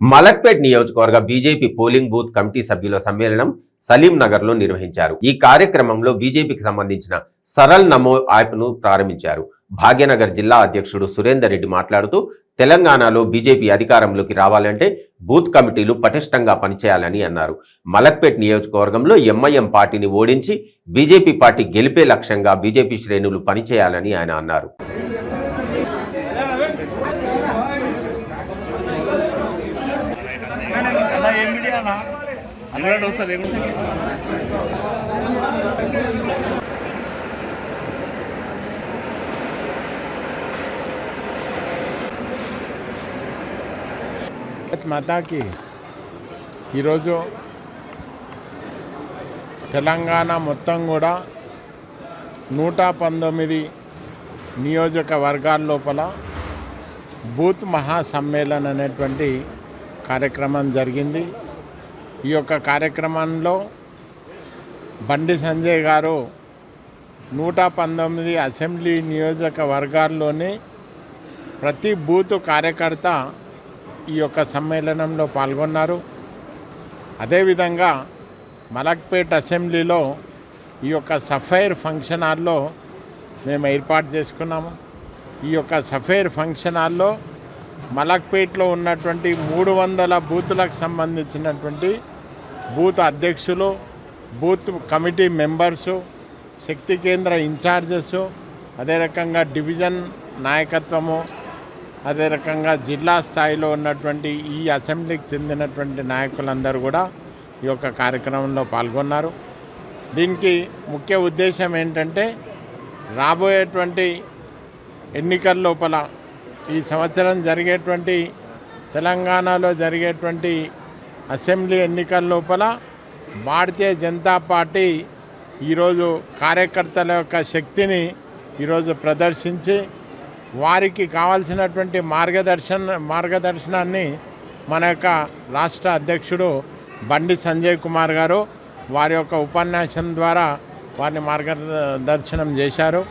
మలక్పేట్ నియోజకవర్గ BJP polling booth committee సభ్యుల సమ్మేళనం సలీం నగర్లో నిర్వహించారు. ఈ కార్యక్రమంలో బీజేపీకి సంబంధించిన సరల్ నమో యాప్ను ప్రారంభించారు. భాగ్యనగర్ జిల్లా అధ్యక్షుడు సురేందర్ రెడ్డి మాట్లాడుతూ తెలంగాణలో బీజేపీ అధికారంలోకి రావాలంటే బూత్ కమిటీలు పటిష్టంగా పనిచేయాలని అన్నారు. మలక్పేట్ నియోజకవర్గంలో ఎంఐఎం పార్టీని ఓడించి బీజేపీ పార్టీ గెలిపే లక్ష్యంగా బీజేపీ శ్రేణులు పనిచేయాలని ఆయన అన్నారు. అలా ఏం మీడియా అన్న మాతాకి ఈరోజు తెలంగాణ మొత్తం కూడా నూట పంతొమ్మిది నియోజకవర్గాల లోపల బూత్ మహాసమ్మేళన్ అనేటువంటి కార్యక్రమం జరిగింది. ఈ యొక్క కార్యక్రమంలో బండి సంజయ్ గారు నూట పంతొమ్మిది అసెంబ్లీ నియోజకవర్గాల్లోని ప్రతి బూత్ కార్యకర్త ఈ యొక్క సమ్మేళనంలో పాల్గొన్నారు. అదేవిధంగా మలక్పేట్ అసెంబ్లీలో ఈ యొక్క సఫైర్ ఫంక్షన్ హాల్లో మేము ఏర్పాటు చేసుకున్నాము. ఈ యొక్క సఫైర్ ఫంక్షన్ హాల్లో మలక్పేట్లో ఉన్నటువంటి మూడు వందల బూతులకు సంబంధించినటువంటి బూత్ అధ్యక్షులు బూత్ కమిటీ మెంబర్సు శక్తి కేంద్ర ఇన్ఛార్జెస్ అదే రకంగా డివిజన్ నాయకత్వము అదే రకంగా జిల్లా స్థాయిలో ఉన్నటువంటి ఈ అసెంబ్లీకి చెందినటువంటి నాయకులందరూ కూడా ఈ యొక్క కార్యక్రమంలో పాల్గొన్నారు. దీనికి ముఖ్య ఉద్దేశం ఏంటంటే రాబోయేటువంటి ఎన్నికల లోపల ఈ సంవత్సరం జరిగేటువంటి తెలంగాణలో జరిగేటువంటి అసెంబ్లీ ఎన్నికల లోపల భారతీయ జనతా పార్టీ ఈరోజు కార్యకర్తల యొక్క శక్తిని ఈరోజు ప్రదర్శించి వారికి కావాల్సినటువంటి మార్గదర్శన మార్గదర్శనాన్ని మన యొక్క రాష్ట్ర అధ్యక్షుడు బండి సంజయ్ కుమార్ గారు వారి యొక్క ఉపన్యాసం ద్వారా వారిని మార్గదర్శనం చేశారు.